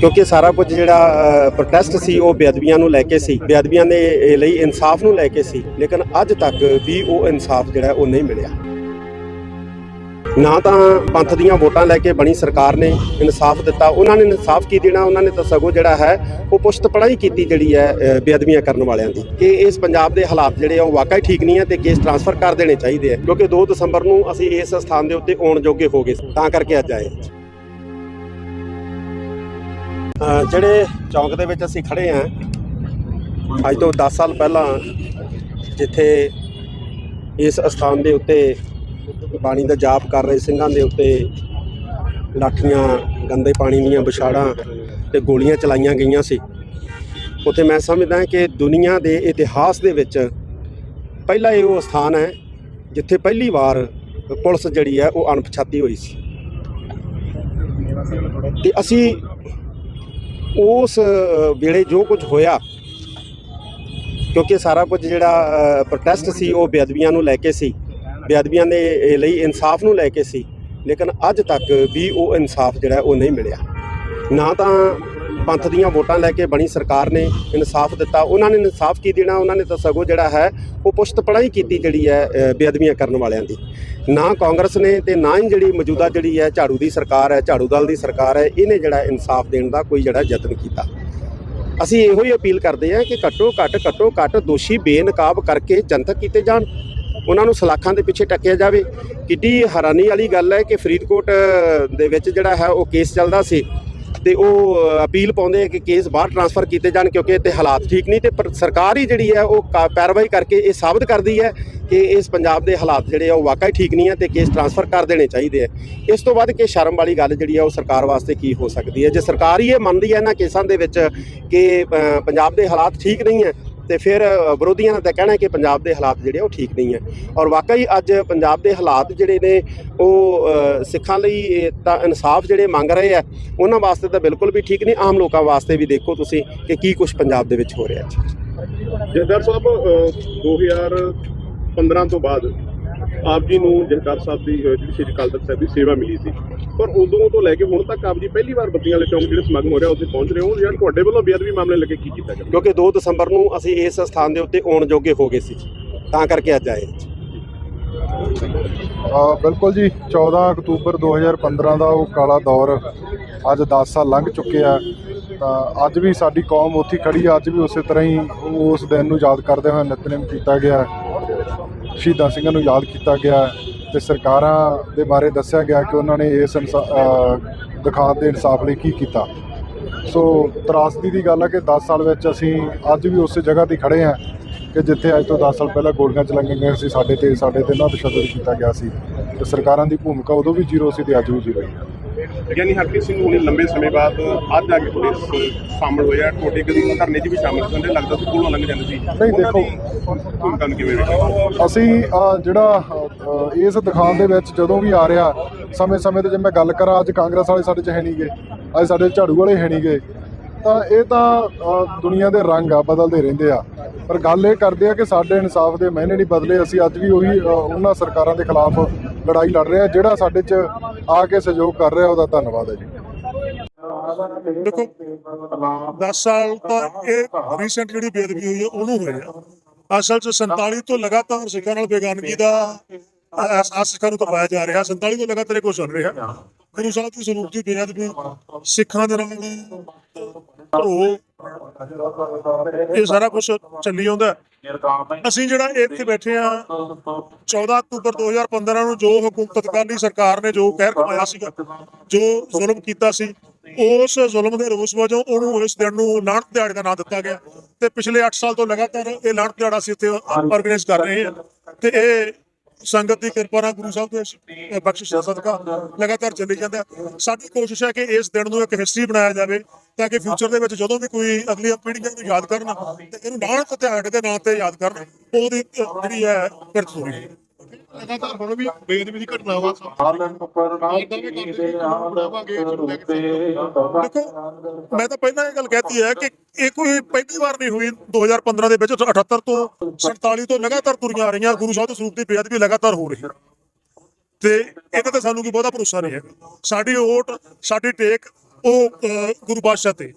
ਕਿਉਂਕਿ ਸਾਰਾ ਕੁਝ ਜਿਹੜਾ ਪ੍ਰੋਟੈਸਟ ਸੀ, ਉਹ ਬੇਅਦਬੀਆਂ ਨੂੰ ਲੈ ਕੇ ਸੀ। ਬੇਅਦਬੀਆਂ ਦੇ ਲਈ ਇਨਸਾਫ ਨੂੰ ਲੈ ਕੇ ਸੀ, ਲੇਕਿਨ ਅੱਜ ਤੱਕ ਵੀ ਉਹ ਇਨਸਾਫ ਜਿਹੜਾ, ਉਹ ਨਹੀਂ ਮਿਲਿਆ। ਨਾ ਤਾਂ ਪੰਥ ਦੀਆਂ ਵੋਟਾਂ ਲੈ ਕੇ ਬਣੀ ਸਰਕਾਰ ਨੇ ਇਨਸਾਫ ਦਿੱਤਾ। ਉਹਨਾਂ ਨੇ ਇਨਸਾਫ ਕੀ ਦੇਣਾ? ਉਹਨਾਂ ਨੇ ਤਾਂ ਸਗੋਂ ਜਿਹੜਾ ਹੈ, ਉਹ ਪੁਸ਼ਤ ਪੜਾਈ ਕੀਤੀ ਜਿਹੜੀ ਹੈ ਬੇਅਦਬੀਆਂ ਕਰਨ ਵਾਲਿਆਂ ਦੀ। ਕਿ ਇਸ ਪੰਜਾਬ ਦੇ ਹਾਲਾਤ ਜਿਹੜੇ ਆ, ਉਹ ਵਾਕਈ ਠੀਕ ਨਹੀਂ ਹੈ ਤੇ ਕੇਸ ਟਰਾਂਸਫਰ ਕਰ ਦੇਣੇ ਚਾਹੀਦੇ ਆ। ਕਿਉਂਕਿ 2 ਦਸੰਬਰ ਨੂੰ ਅਸੀਂ ਇਸ ਸਥਾਨ ਦੇ ਉੱਤੇ ਆਉਣ ਜੋਗੇ ਹੋ ਗਏ ਤਾਂ ਕਰਕੇ ਅੱਜ ਆਏ ਜਿਹੜੇ ਚੌਂਕ ਦੇ ਵਿੱਚ ਅਸੀਂ ਖੜੇ ਹਾਂ, ਅੱਜ ਤੋਂ 10 ਸਾਲ ਪਹਿਲਾਂ ਜਿੱਥੇ ਇਸ ਅਸਥਾਨ ਦੇ ਉੱਤੇ ਬਾਣੀ ਦਾ ਜਾਪ ਕਰ ਰਹੇ ਸਿੰਘਾਂ ਦੇ ਉੱਤੇ ਲਾਠੀਆਂ, ਗੰਦੇ ਪਾਣੀ ਦੀਆਂ ਵਿਛਾੜਾਂ ਤੇ ਗੋਲੀਆਂ ਚਲਾਈਆਂ ਗਈਆਂ ਸੀ। ਉੱਥੇ ਮੈਂ ਸਮਝਦਾ ਕਿ ਦੁਨੀਆ ਦੇ ਇਤਿਹਾਸ ਦੇ ਵਿੱਚ ਪਹਿਲਾ ਇਹ ਉਹ ਸਥਾਨ ਹੈ ਜਿੱਥੇ ਪਹਿਲੀ ਵਾਰ ਪੁਲਿਸ ਜਿਹੜੀ ਹੈ ਉਹ ਅਣਪਛਾਤੀ ਹੋਈ ਸੀ। ਤੇ ਅਸੀਂ ਉਸ ਵੇਲੇ ਜੋ ਕੁਝ ਹੋਇਆ, ਕਿਉਂਕਿ ਸਾਰਾ ਕੁਝ ਜਿਹੜਾ ਪ੍ਰੋਟੈਸਟ ਸੀ, ਉਹ ਬੇਅਦਬੀਆਂ ਨੂੰ ਲੈ ਕੇ ਸੀ। ਬੇਅਦਬੀਆਂ ਦੇ ਲਈ ਇਨਸਾਫ ਨੂੰ ਲੈ ਕੇ ਸੀ। ਲੇਕਿਨ ਅੱਜ ਤੱਕ ਵੀ ਉਹ ਇਨਸਾਫ ਜਿਹੜਾ, ਉਹ ਨਹੀਂ ਮਿਲਿਆ। ਨਾ ਤਾਂ ਪੰਥ ਦੀਆਂ ਵੋਟਾਂ ਲੈ ਕੇ ਬਣੀ ਸਰਕਾਰ ਨੇ ਇਨਸਾਫ ਦਿੱਤਾ। ਉਹਨਾਂ ਨੇ ਇਨਸਾਫ ਕੀ ਦੇਣਾ? ਉਹਨਾਂ ਨੇ ਤਾਂ ਸਗੋਂ ਜਿਹੜਾ ਹੈ, ਉਹ ਪੁਸ਼ਤ ਪੜਾਈ ਕੀਤੀ ਜਿਹੜੀ ਹੈ ਬੇਅਦਬੀਆਂ ਕਰਨ ਵਾਲਿਆਂ ਦੀ। ਨਾ ਕਾਂਗਰਸ ਨੇ ਤੇ ਨਾ ਹੀ ਜਿਹੜੀ ਮੌਜੂਦਾ ਜਿਹੜੀ ਹੈ, ਝਾੜੂ ਦੀ ਸਰਕਾਰ ਹੈ, ਝਾੜੂ ਦਲ ਦੀ ਸਰਕਾਰ ਹੈ, ਇਹਨੇ ਜਿਹੜਾ ਇਨਸਾਫ ਦੇਣ ਦਾ ਕੋਈ ਜਿਹੜਾ ਯਤਨ ਕੀਤਾ। ਅਸੀਂ ਇਹੋ ਹੀ ਅਪੀਲ ਕਰਦੇ ਹਾਂ ਕਿ ਘੱਟੋ ਘੱਟ ਘੱਟੋ ਘੱਟ ਦੋਸ਼ੀ ਬੇਨਕਾਬ ਕਰਕੇ ਜਨਤਕ ਕੀਤੇ ਜਾਣ। ਉਹਨਾਂ ਨੂੰ ਸਲਾਖਾਂ ਦੇ ਪਿੱਛੇ ਟੱਕਿਆ ਜਾਵੇ। ਕਿੱਡੀ ਹੈਰਾਨੀ ਵਾਲੀ ਗੱਲ ਹੈ ਕਿ ਫਰੀਦਕੋਟ ਦੇ ਵਿੱਚ ਜਿਹੜਾ ਹੈ, ਉਹ ਕੇਸ ਚੱਲਦਾ ਸੀ। ਤੇ ਉਹ ਅਪੀਲ ਪਾਉਂਦੇ ਆ ਕਿ ਕੇਸ ਬਾਹਰ ਟਰਾਂਸਫਰ ਕੀਤੇ ਜਾਣ ਕਿਉਂਕਿ ਇੱਥੇ ਹਾਲਾਤ ਠੀਕ ਨਹੀਂ ਤੇ ਪਰ ਸਰਕਾਰ ਹੀ ਜਿਹੜੀ ਹੈ ਉਹ ਕਾ- ਪੈਰਵਾਈ ਕਰਕੇ ਇਹ ਸਾਬਤ ਕਰਦੀ ਹੈ ਕਿ ਇਸ ਪੰਜਾਬ ਦੇ ਹਾਲਾਤ ਜਿਹੜੇ ਆ ਉਹ ਵਾਕਈ ਠੀਕ ਨਹੀਂ ਹੈ ਤੇ ਕੇਸ ਟਰਾਂਸਫਰ ਕਰ ਦੇਣੇ ਚਾਹੀਦੇ ਆ। ਇਸ ਤੋਂ ਬਾਅਦ ਕਿ ਸ਼ਰਮ ਵਾਲੀ ਗੱਲ ਜਿਹੜੀ ਆ ਉਹ ਸਰਕਾਰ ਵਾਸਤੇ ਕੀ ਹੋ ਸਕਦੀ ਹੈ? ਜੇ ਸਰਕਾਰ ਹੀ ਇਹ ਮੰਨਦੀ ਹੈ ਇਹਨਾਂ ਕੇਸਾਂ ਦੇ ਵਿੱਚ ਕਿ ਪੰਜਾਬ ਦੇ ਹਾਲਾਤ ਠੀਕ ਨਹੀਂ ਹੈ ਤੇ ਫਿਰ ਵਿਰੋਧੀਆਂ ਦਾ ਤਾਂ ਕਹਿਣਾ ਕਿ ਪੰਜਾਬ ਦੇ ਹਾਲਾਤ ਜਿਹੜੇ ਆ ਉਹ ਠੀਕ ਨਹੀਂ ਹੈ। ਔਰ ਵਾਕਈ ਅੱਜ ਪੰਜਾਬ ਦੇ ਹਾਲਾਤ ਜਿਹੜੇ ਨੇ ਉਹ ਸਿੱਖਾਂ ਲਈ ਤਾਂ ਇਨਸਾਫ ਜਿਹੜੇ ਮੰਗ ਰਹੇ ਆ ਉਹਨਾਂ ਵਾਸਤੇ ਤਾਂ ਬਿਲਕੁਲ ਵੀ ਠੀਕ ਨਹੀਂ। ਆਮ ਲੋਕਾਂ ਵਾਸਤੇ ਵੀ ਦੇਖੋ ਤੁਸੀਂ ਕਿ ਕੀ ਕੁਝ ਪੰਜਾਬ ਦੇ ਵਿੱਚ ਹੋ ਰਿਹਾ ਜੀ ਜਥੇਦਾਰ ਸਾਹਿਬ ਅਹ, 2015 ਤੋਂ ਬਾਅਦ ਆਪ ਜੀ ਨੂੰ ਜਥੇਦਾਰ ਸਾਹਿਬ ਦੀ ਜਿਹੜੀ ਸ਼੍ਰੀ ਅਕਾਲ ਤਖਤ ਸਾਹਿਬ ਦੀ ਸੇਵਾ ਮਿਲੀ ਸੀ। ਪਰ ਉਦੋਂ ਤੋਂ ਲੈ ਕੇ ਹੁਣ ਤੱਕ ਆਪ ਜੀ ਪਹਿਲੀ ਵਾਰ ਬੱਤੀਆਂ ਵਾਲੇ ਚੌਂਕ ਜਿਹੜੇ ਸਮਾਗਮ ਹੋ ਰਿਹਾ ਉੱਥੇ ਪਹੁੰਚ ਰਹੇ ਹੋ ਜਾਂ ਤੁਹਾਡੇ ਵੱਲੋਂ ਬੇਅਦਬੀ ਮਾਮਲੇ ਲੱਗੇ ਕੀ ਕੀਤਾ ਗਿਆ ਕਿਉਂਕਿ 2 ਦਸੰਬਰ ਨੂੰ ਅਸੀਂ ਇਸ ਸਥਾਨ ਦੇ ਉੱਤੇ ਆਉਣ ਜੋਗੇ ਹੋ ਗਏ ਸੀ ਤਾਂ ਕਰਕੇ ਅੱਜ ਆਏ ਆ ਬਿਲਕੁਲ ਜੀ 14 ਅਕਤੂਬਰ 2015 ਦਾ ਉਹ ਕਾਲਾ ਦੌਰ ਅੱਜ 10 ਸਾਲ ਲੰਘ ਚੁੱਕੇ ਆ। ਤਾਂ ਅੱਜ ਵੀ ਸਾਡੀ ਕੌਮ ਉੱਥੇ ਖੜੀ ਆ। ਅੱਜ ਵੀ ਉਸੇ ਤਰ੍ਹਾਂ ਹੀ ਉਸ ਦਿਨ ਨੂੰ ਯਾਦ ਕਰਦੇ ਹੋਏ ਨਿਤਨੇਮ ਕੀਤਾ ਗਿਆ। ਸ਼ਹੀਦਾਂ ਸਿੰਘਾਂ ਨੂੰ ਯਾਦ ਕੀਤਾ ਗਿਆ। ਤੇ ਸਰਕਾਰਾਂ ਦੇ ਬਾਰੇ ਦੱਸਿਆ ਗਿਆ ਕਿ ਉਹਨਾਂ ਨੇ ਇਸ ਇਨਸਾ- ਅ, ਦੇ ਇਨਸਾਫ ਲਈ ਕੀ ਕੀਤਾ। ਸੋ ਤਰਾਸਦੀ ਦੀ ਗੱਲ ਹੈ ਕਿ 10 ਸਾਲ ਵਿੱਚ ਅਸੀਂ ਅੱਜ ਵੀ ਉਸੇ ਜਗ੍ਹਾ ਤੇ ਖੜੇ ਹਾਂ ਕਿ ਜਿੱਥੇ ਅੱਜ ਤੋਂ 10 ਸਾਲ ਪਹਿਲਾਂ ਗੋਲੀਆਂ ਚਲਾਈਆਂ ਗਈਆਂ ਸੀ ਸਾਡੇ ਤੇ ਸਾਡੇ ਤੇ ਨਾ ਤਸ਼ੱਦਦ ਕੀਤਾ ਗਿਆ ਸੀ। ਤੇ ਸਰਕਾਰਾਂ ਦੀ ਭੂਮਿਕਾ ਉਦੋਂ ਵੀ ਜ਼ੀਰੋ ਸੀ ਤੇ ਅੱਜ ਵੀ ਜ਼ੀਰੋ ਹੈ ਗਿਆਨੀ ਹਰਪ੍ਰੀਤ ਸਿੰਘ ਹੁਣੀ ਲੰਬੇ ਸਮੇਂ ਬਾਅਦ ਅੱਜ ਆ ਕੇ ਪੁਲਿਸ ਸ਼ਾਮਲ ਹੋਇਆ ਤੁਹਾਡੇ ਕਦੀ ਧਰਨੇ 'ਚ ਵੀ ਸ਼ਾਮਲ ਹੁੰਦੇ ਲੱਗਦਾ ਸੀ ਕੋਲੋਂ ਲੰਘ ਜਾਂਦੇ ਸੀ। ਨਹੀਂ, ਦੇਖੋ। ਦੀ ਭੂਮਿਕਾ ਨੂੰ ਕਿਵੇਂ ਵੇਖਦੇ ਅਸੀਂ ਜਿਹੜਾ ਇਸ ਦਿਖਾਉਣ ਦੇ ਵਿੱਚ ਜਦੋਂ ਵੀ ਆ ਰਿਹਾ ਸਮੇਂ-ਸਮੇਂ ਤੇ ਜੇ ਮੈਂ ਗੱਲ ਕਰਾਂ ਅੱਜ ਕਾਂਗਰਸ ਵਾਲੇ ਸਾਡੇ ਚ ਹੈ ਨਹੀਂਗੇ ਅੱਜ ਸਾਡੇ ਝਾੜੂ ਵਾਲੇ ਹੈ ਨਹੀਂਗੇ ਤਾਂ ਇਹ ਤਾਂ ਦੁਨੀਆ ਦੇ ਰੰਗ ਆ ਬਦਲਦੇ ਰਹਿੰਦੇ ਆ। ਪਰ ਗੱਲ ਇਹ ਕਰਦੇ ਆ ਕਿ ਸਾਡੇ ਇਨਸਾਫ ਦੇ ਮਹੀਨੇ ਨਹੀਂ ਬਦਲੇ ਅਸੀਂ ਅੱਜ ਵੀ ਉਹੀ ਉਹਨਾਂ ਸਰਕਾਰਾਂ ਦੇ ਖਿਲਾਫ ਲੜਾਈ ਲੜ ਰਿਹਾ, ਜਿਹੜਾ ਸਾਡੇ ਚ ਆ ਕੇ ਸਹਿਯੋਗ ਕਰ ਰਿਹਾ, ਉਹਦਾ ਧੰਨਵਾਦ ਹੈ ਜੀ। ਦੇਖੋ 10 ਸਾਲ ਤਾਂ ਇਹ ਰੀਸੈਂਟ ਜਿਹੜੀ ਬੇਅਦਬੀ ਹੋਈ ਹੈ, ਉਹਨੂੰ ਹੋਈ ਅਸਲ 'ਚ 47 ਤੋਂ ਲਗਾਤਾਰ ਸਿੱਖਾਂ ਨਾਲ ਬੇਗਾਨਗੀ ਦਾ ਅਹਿਸਾਸ ਸਿੱਖਾਂ ਨੂੰ ਕਰਵਾਇਆ ਜਾ ਰਿਹਾ। 47 ਤੋਂ ਲਗਾਤਾਰ ਇਹ ਕੁਝ ਚੱਲ ਰਿਹਾ। ਗੁਰੂ ਸਾਹਿਬ ਦੀ ਸਰੂਪ ਦੀ ਬੇਅਦਬੀ, ਸਿੱਖਾਂ ਦੇ ਨਾਲ, ਧਰੋ, ਇਹ ਸਾਰਾ ਕੁਝ ਚੱਲੀ ਆਉਂਦਾ ਅਸੀਂ ਜਿਹੜਾ ਇੱਥੇ ਬੈਠੇ ਆ 14 ਅਕਤੂਬਰ 2015 ਨੂੰ ਜੋ ਹਕੂਮਤ ਤਤਕਾਲੀ ਸਰਕਾਰ ਨੇ ਜੋ ਕਹਿਰ ਕਮਾਇਆ ਸੀਗਾ ਜੋ ਜ਼ੁਲਮ ਕੀਤਾ ਸੀ ਉਸ ਜ਼ੁਲਮ ਦੇ ਰੋਸ ਵਜੋਂ ਉਹਨੂੰ ਇਸ ਦਿਨ ਨੂੰ ਲਾਹਣਤ ਦਿਹਾੜੇ ਦਾ ਨਾਮ ਦਿੱਤਾ ਗਿਆ। ਤੇ ਪਿਛਲੇ 8 ਸਾਲ ਤੋਂ ਲਗਾਤਾਰ ਇਹ ਲਾਹਣਤ ਦਿਹਾੜਾ ਅਸੀਂ ਇੱਥੇ ਆਰਗੇਨਾਈਜ਼ ਕਰ ਰਹੇ ਹਾਂ। ਤੇ ਇਹ ਸੰਗਤ ਦੀ ਕਿਰਪਾ ਨਾਲ ਗੁਰੂ ਸਾਹਿਬ ਦੇ ਬਖਸ਼ਿਸ਼ ਸਦਕਾ ਲਗਾਤਾਰ ਚੱਲੀ ਜਾਂਦਾ ਹੈ। ਸਾਡੀ ਕੋਸ਼ਿਸ਼ ਹੈ ਕਿ ਇਸ ਦਿਨ ਨੂੰ ਇੱਕ ਹਿਸਟਰੀ ਬਣਾਇਆ ਜਾਵੇ ਤਾਂ ਕਿ ਫਿਊਚਰ ਦੇ ਵਿੱਚ ਜਦੋਂ ਵੀ ਕੋਈ ਅਗਲੀਆਂ ਪੀੜ੍ਹੀਆਂ ਨੂੰ ਯਾਦ ਕਰਨ, ਤੇ ਇਹਨੂੰ ਲਾਹਣਤ ਦਿਹਾੜੇ ਦੇ ਨਾਂ ਤੇ ਯਾਦ ਕਰਨ, ਉਹਦੀ ਜਿਹੜੀ ਹੈ ਕਿਰਤ ਹੋਵੇ ਲਗਾਤਾਰ ਹੁਣ ਵੀ ਬੇਅਦਬੀ ਦੀ ਘਟਨਾਵਾਂ ਦੇਖੋ ਮੈਂ ਤਾਂ ਪਹਿਲਾਂ ਇਹ ਗੱਲ ਕਹਿਤੀ ਹੈ ਕਿ ਇਹ ਕੋਈ ਪਹਿਲੀ ਵਾਰ ਨਹੀਂ ਹੋਈ। 2015 ਦੇ ਵਿੱਚ 78 ਤੋਂ 47 ਤੋਂ ਲਗਾਤਾਰ ਤੁਰੀਆਂ ਆ ਰਹੀਆਂ। ਗੁਰੂ ਸਾਹਿਬ ਦੇ ਸਰੂਪ ਦੀ ਬੇਅਦਬੀ ਲਗਾਤਾਰ ਹੋ ਰਹੀ ਹੈ। ਤੇ ਇਹਦੇ ਤੇ ਸਾਨੂੰ ਕੋਈ ਬਹੁਤਾ ਭਰੋਸਾ ਨਹੀਂ ਹੈ। ਸਾਡੀ ਓਟ ਸਾਡੀ ਟੇਕ ਉਹ ਗੁਰੂ ਪਾਤਸ਼ਾਹ ਤੇ।